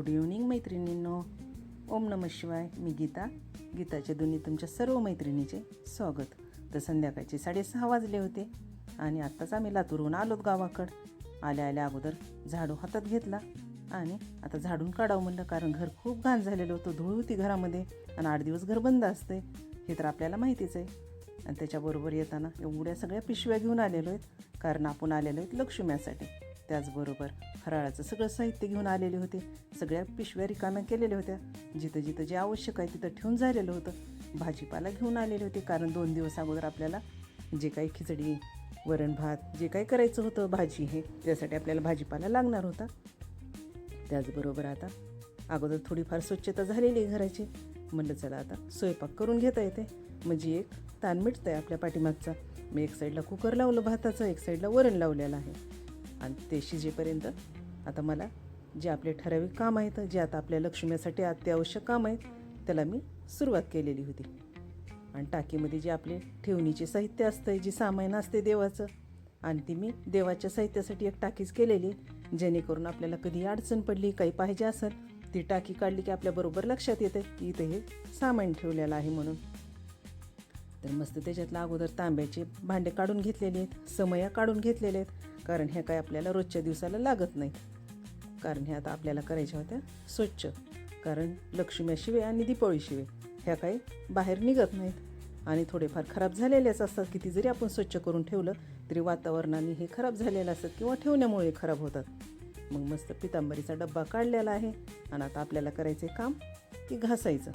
Good evening मैत्रिणींनो. ओम नम शिवाय. मी गीता. गीताच्या दोन्ही तुमच्या सर्व मैत्रिणीचे स्वागत. तर संध्याकाळचे साडेसहा वाजले होते आणि आत्ताच आम्ही लातूरहून आलोत गावाकडं. आल्या आल्या अगोदर झाडू हातात घेतला आणि आता झाडून काढावं म्हणलं कारण घर खूप घाण झालेलं होतं. धूळ होती घरामध्ये आणि आठ दिवस घर बंद असते हे तर आपल्याला माहितीच आहे. आणि त्याच्याबरोबर येताना एवढ्या सगळ्या पिशव्या घेऊन आलेलो आहेत कारण आपण आलेलो आहेत लक्ष्म्यासाठी त्याचबरोबर फराळाचं सगळं साहित्य घेऊन आलेले होते. सगळ्या पिशव्या रिकाम्या केलेल्या होत्या. जिथं जिथं जे आवश्यक आहे तिथं ठेवून झालेलं होतं. भाजीपाला घेऊन आलेले होते कारण दोन दिवस अगोदर आपल्याला जे काही खिचडी वरण भात जे काही करायचं होतं भाजी हे त्यासाठी आपल्याला भाजीपाला लागणार होता. त्याचबरोबर आता अगोदर थोडीफार स्वच्छता झालेली आहे घराची. म्हणलं चला आता स्वयंपाक करून घेता येते. म्हणजे एक ताण मिटतं आहे आपल्या पाठीमागचा. मी एक साईडला कुकर लावलं भाताचं एक साईडला वरण लावलेलं आहे. आणि ते शिजेपर्यंत आता मला जे आपले ठराविक काम आहेत जे आता आपल्या लक्ष्मीसाठी अत्यावश्यक काम आहेत त्याला मी सुरुवात केलेली होती. आणि टाकीमध्ये जे आपले ठेवणीचे साहित्य असतं जे सामान असते देवाचं आणि ती मी देवाच्या साहित्यासाठी एक टाकीच केलेली जेणेकरून आपल्याला कधी अडचण पडली काही पाहिजे असेल ती टाकी काढली की आपल्याबरोबर लक्षात येतं की इथे हे सामान ठेवलेलं आहे म्हणून. तर मस्त त्याच्यातला अगोदर तांब्याचे भांडे काढून घेतलेले आहेत समया काढून घेतलेले आहेत कारण हे काय आपल्याला रोजच्या दिवसाला लागत नाही. कारण ह्या आता आपल्याला करायच्या होत्या स्वच्छ कारण लक्ष्म्याशिवाय आणि दीपावळीशिवाय ह्या काही बाहेर निघत नाहीत. आणि थोडेफार खराब झालेलेच असतात किती जरी आपण स्वच्छ करून ठेवलं तरी वातावरणाने हे खराब झालेलं असतात किंवा ठेवण्यामुळे खराब होतात. मग मस्त पितांबरीचा डब्बा काढलेला आहे आणि आता आपल्याला करायचे काम की घासायचं.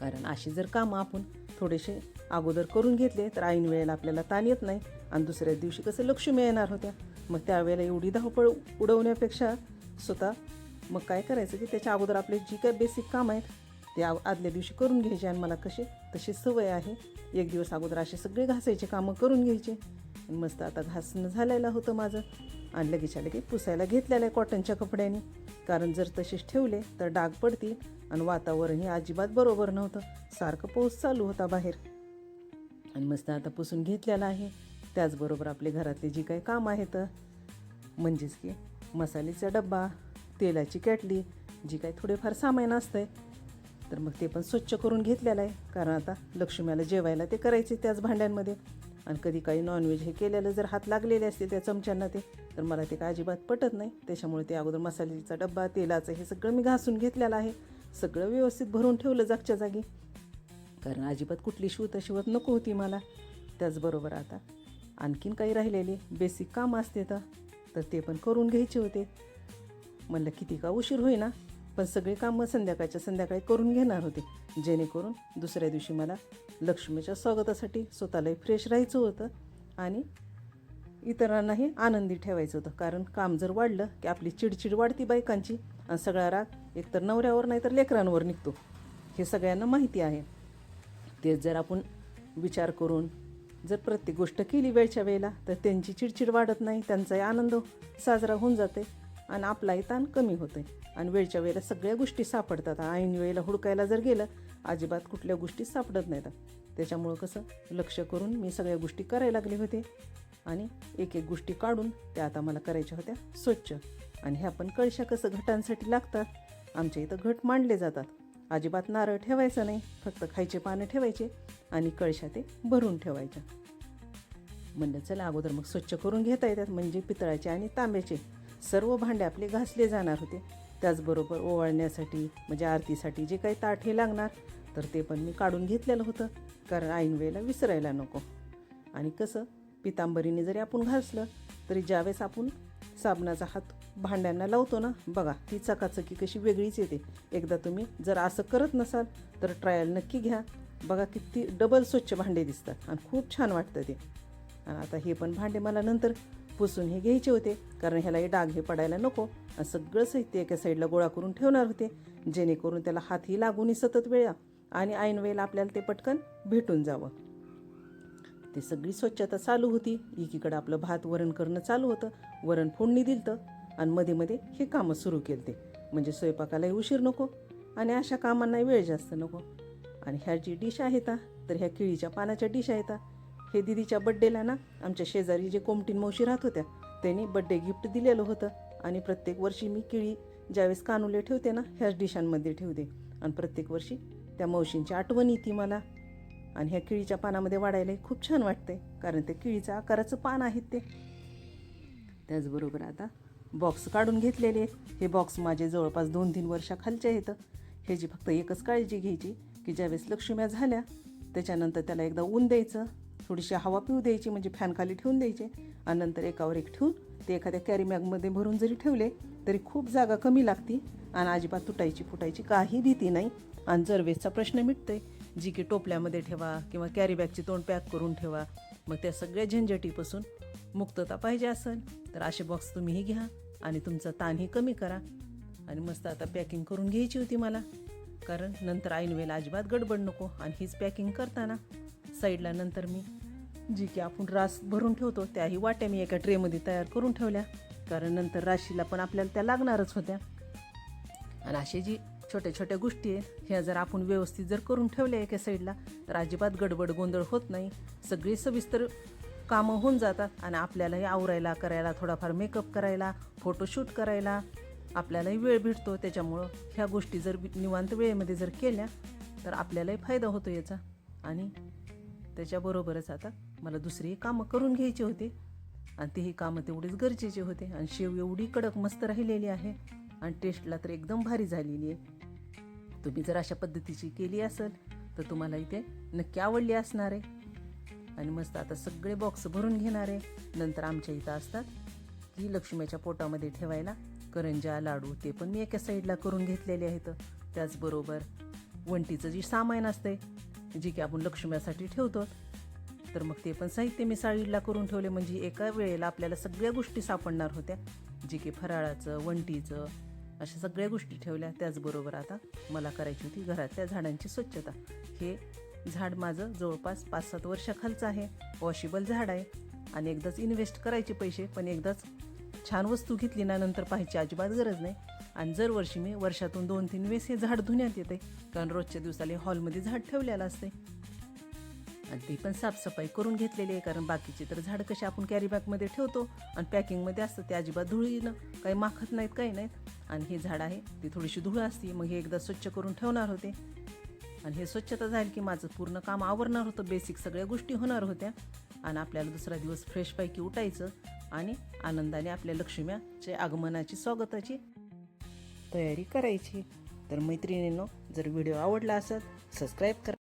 कारण अशी जर कामं आपण थोडेसे अगोदर करून घेतले तर ऐन वेळेला आपल्याला ताण येत नाही आणि दुसऱ्या दिवशी कसं लक्ष्मी येणार होत्या. मग त्यावेळेला एवढी धावपळ उडवण्यापेक्षा स्वतः मग काय करायचं की त्याच्या अगोदर आपले जी काय बेसिक काम आहेत ते आदल्या दिवशी करून घ्यायचे आणि मला कसे तशी सवय आहे. एक दिवस अगोदर असे सगळे घासायचे कामं करून घ्यायचे. मस्त आता घासणं झालेलं होतं माझं. आणि लगेचच्या लगे पुसायला घेतलेलं आहे कॉटनच्या कपड्याने. कारण जर तसेच ठेवले तर डाग पडतील आणि वातावरण हे अजिबात बरोबर नव्हतं. सारखं पाऊस चालू होता बाहेर. आणि मस्त आता पुसून घेतलेलं आहे. त्याचबरोबर आपले घरातले जी काही कामं आहेत म्हणजेच की मसाल्याचा डब्बा तेलाची कॅटली जी काही थोडेफार सामान असतंय तर मग ते पण स्वच्छ करून घेतलेलं आहे. कारण आता लक्ष्म्याला जेवायला ते करायचे त्याच भांड्यांमध्ये. आणि कधी काही नॉनव्हेज हे केलेलं जर हात लागलेले असते त्या चमच्यांना ते तर मला ते काय अजिबात पटत नाही. त्याच्यामुळे ते अगोदर मसाल्याचा डब्बा तेलाचं हे सगळं मी घासून घेतलेलं आहे. सगळं व्यवस्थित भरून ठेवलं जागच्या जागी. कारण अजिबात कुठली शिवत शिवत नको होती मला. त्याचबरोबर आता आणखीन काही राहिलेले बेसिक काम असते तर तर ते पण करून घ्यायचे होते. म्हणलं किती का उशीर होईना पण सगळे कामं संध्याकाळच्या संध्याकाळी करून घेणार होते. जेणेकरून दुसऱ्या दिवशी मला लक्ष्मीच्या स्वागतासाठी स्वतःलाही फ्रेश राहायचं होतं आणि इतरांनाही आनंदी ठेवायचं होतं. कारण काम जर वाढलं की आपली चिडचिड वाढती बायकांची आणि सगळा राग एकतर नवऱ्यावर नाही तर लेकरांवर निघतो. हे सगळ्यांना माहिती आहे. ते जर आपण विचार करून जर प्रत्येक गोष्ट केली वेळच्या वेळेला तर त्यांची चिडचिड वाढत नाही त्यांचाही आनंद साजरा होऊन जाते आणि आपलाही ताण कमी होते आणि वेळच्या वेळेला सगळ्या गोष्टी सापडतात. ऐन वेळेला हुडकायला जर गेलं अजिबात कुठल्या गोष्टी सापडत नाहीत. त्याच्यामुळं कसं लक्ष करून मी सगळ्या गोष्टी करायला लागले होते. आणि एक एक गोष्टी काढून त्या आता मला करायच्या होत्या स्वच्छ. आणि ह्या पण कळशा कसं घटांसाठी लागतात. आमच्या इथं घट मांडले जातात. अजिबात नारळ ठेवायचं नाही फक्त खायचे पानं ठेवायचे आणि कळशा ते भरून ठेवायच्या. म्हणलं चला अगोदर मग स्वच्छ करून घेता येतात म्हणजे पितळाचे आणि तांब्याचे. सर्व भांडे आपले घासले जाणार होते. त्याचबरोबर ओवाळण्यासाठी म्हणजे आरतीसाठी जे काही ताट हे लागणार तर ते पण मी काढून घेतलेलं होतं. कारण ऐन वेळेला विसरायला नको. आणि कसं पितांबरीने जरी आपण घासलं तरी ज्यावेळेस आपण साबणाचा हात भांड्यांना लावतो ना बघा ती चकाचकी कशी वेगळीच येते. एकदा तुम्ही जर असं करत नसाल तर ट्रायल नक्की घ्या. बघा किती डबल स्वच्छ भांडे दिसतात. आणि खूप छान वाटतं ते. आणि आता हे पण भांडे मला नंतर पुसून हे घ्यायचे होते. कारण ह्यालाही डाग हे पडायला नको. सगळं साहित्य एका साईडला गोळा करून ठेवणार होते. जेणेकरून त्याला हातही लागूनही सतत वेळा आणि ऐनवेळेला आपल्याला ते पटकन भेटून जावं. ते सगळी स्वच्छता चालू होती. एकीकडं आपलं भात वरण करणं चालू होतं. वरण फोडणी दिलतं. आणि मध्ये मध्ये हे कामं सुरू केले ते म्हणजे स्वयंपाकालाही उशीर नको आणि अशा कामांनाही वेळ जास्त नको. आणि ह्या जी डिश आहेत तर ह्या केळीच्या पानाच्या डिश आहेत. हे दिदीच्या बड्डेला ना आमच्या शेजारी जे कोमटीन मावशी राहत होत्या त्यांनी बड्डे गिफ्ट दिलेलं होतं. आणि प्रत्येक वर्षी मी किळी ज्यावेळेस कानुले ठेवते ना ह्याच डिशांमध्ये ठेवते. आणि प्रत्येक वर्षी त्या मावशींची आठवण येते मला. आणि ह्या किळीच्या पानामध्ये वाढायलाही खूप छान वाटते कारण ते किळीचं आकाराचं पान आहेत ते. त्याचबरोबर आता बॉक्स काढून घेतलेले हे बॉक्स माझे जवळपास दोन तीन वर्षाखालचे आहेत. ह्याची फक्त एकच काळजी घ्यायची की ज्यावेळेस लक्ष्म्या झाल्या त्याच्यानंतर त्याला एकदा ऊन द्यायचं थोडीशी हवा पिऊ द्यायची म्हणजे फॅन खाली ठेवून द्यायचे. आणि नंतर एकावर एक ठेवून ते एखाद्या कॅरी बॅगमध्ये भरून जरी ठेवले तरी खूप जागा कमी लागती. आणि अजिबात तुटायची फुटायची काही भीती नाही. आणि जरवेजचा प्रश्न मिटतोय जी की टोपल्यामध्ये ठेवा किंवा कॅरी बॅगची तोंड पॅक करून ठेवा मग त्या सगळ्या झंझटीपासून मुक्तता पाहिजे असेल तर असे बॉक्स तुम्हीही घ्या आणि तुमचा ताणही कमी करा. आणि मस्त आता पॅकिंग करून घ्यायची होती मला. कारण नंतर ऐनवेळेला अजिबात गडबड नको आणि हीच पॅकिंग करताना. साईडला नंतर मी जी की आपण रास भरून ठेवतो त्याही वाट्या मी एका ट्रेमध्ये तयार करून ठेवल्या. कारण नंतर राशीला पण आपल्याला त्या लागणारच होत्या. आणि अशी जी छोट्या छोट्या गोष्टी आहेत ह्या जर आपण व्यवस्थित जर करून ठेवल्या एका साईडला तर अजिबात गडबड गोंधळ होत नाही. सगळी सविस्तर कामं होऊन जातात आणि आपल्यालाही आवरायला करायला थोडाफार मेकअप करायला फोटोशूट करायला आपल्यालाही वेळ भेटतो. त्याच्यामुळं ह्या गोष्टी जर निवांत वेळेमध्ये जर केल्या तर आपल्यालाही फायदा होतो याचा. आणि त्याच्याबरोबरच आता मला दुसरी कामं करून घ्यायची होती. आणि तेही कामं तेवढेच गरजेचे होते. आणि शेव एवढी कडक मस्त राहिलेली आहे. आणि टेस्टला तर एकदम भारी झालेली आहे. तुम्ही जर अशा पद्धतीची केली असेल तर तुम्हाला इथे नक्की आवडली असणार आहे. आणि मस्त आता सगळे बॉक्स भरून घेणार आहे. नंतर आमच्या इथं असतात की लक्ष्मीच्या पोटामध्ये ठेवायला करंजा लाडू ते पण मी एका साईडला करून घेतलेले आहेत. त्याचबरोबर वंटीचं जी सामान असते जे की आपण लक्ष्म्यासाठी ठेवतो तर मग ते पण साहित्य मी साईडला करून ठेवले. म्हणजे एका वेळेला आपल्याला सगळ्या गोष्टी सापडणार होत्या. जे की फराळाचं वंटीचं अशा सगळ्या गोष्टी ठेवल्या. त्याचबरोबर आता मला करायची होती घरातल्या झाडांची स्वच्छता. हे झाड माझं जवळपास पाच सात वर्षाखालचं आहे. वॉशेबल झाड आहे. आणि एकदाच इन्व्हेस्ट करायचे पैसे पण एकदाच छान वस्तू घेतली ना नंतर पाहायची अजिबात गरज नाही. आणि जर वर्षी मी वर्षातून दोन तीन वेळेस हे झाड धुण्यात येते. कारण रोजच्या दिवसाला हॉलमध्ये झाड ठेवलेलं असते आणि ती पण साफसफाई करून घेतलेली आहे कारण बाकीचे तर झाडं कशी आपण कॅरीबॅगमध्ये ठेवतो आणि पॅकिंगमध्ये असतं ते अजिबात धुळीनं काही माखत नाहीत काही नाहीत. आणि हे झाड आहे ती थोडीशी धूळ असते मग हे एकदा स्वच्छ करून ठेवणार होते. आणि हे स्वच्छता झाली की माझं पूर्ण काम आवरणार होतं बेसिक सगळ्या गोष्टी होणार होत्या. आणि आपल्याला दुसरा दिवस फ्रेशपैकी उठायचं आणि आनंदाने आपल्या लक्ष्म्याच्या आगमनाची स्वागताची तयारी करायची. तर मैत्रिणींनो जर व्हिडिओ आवडला असेल सबस्क्राईब करा.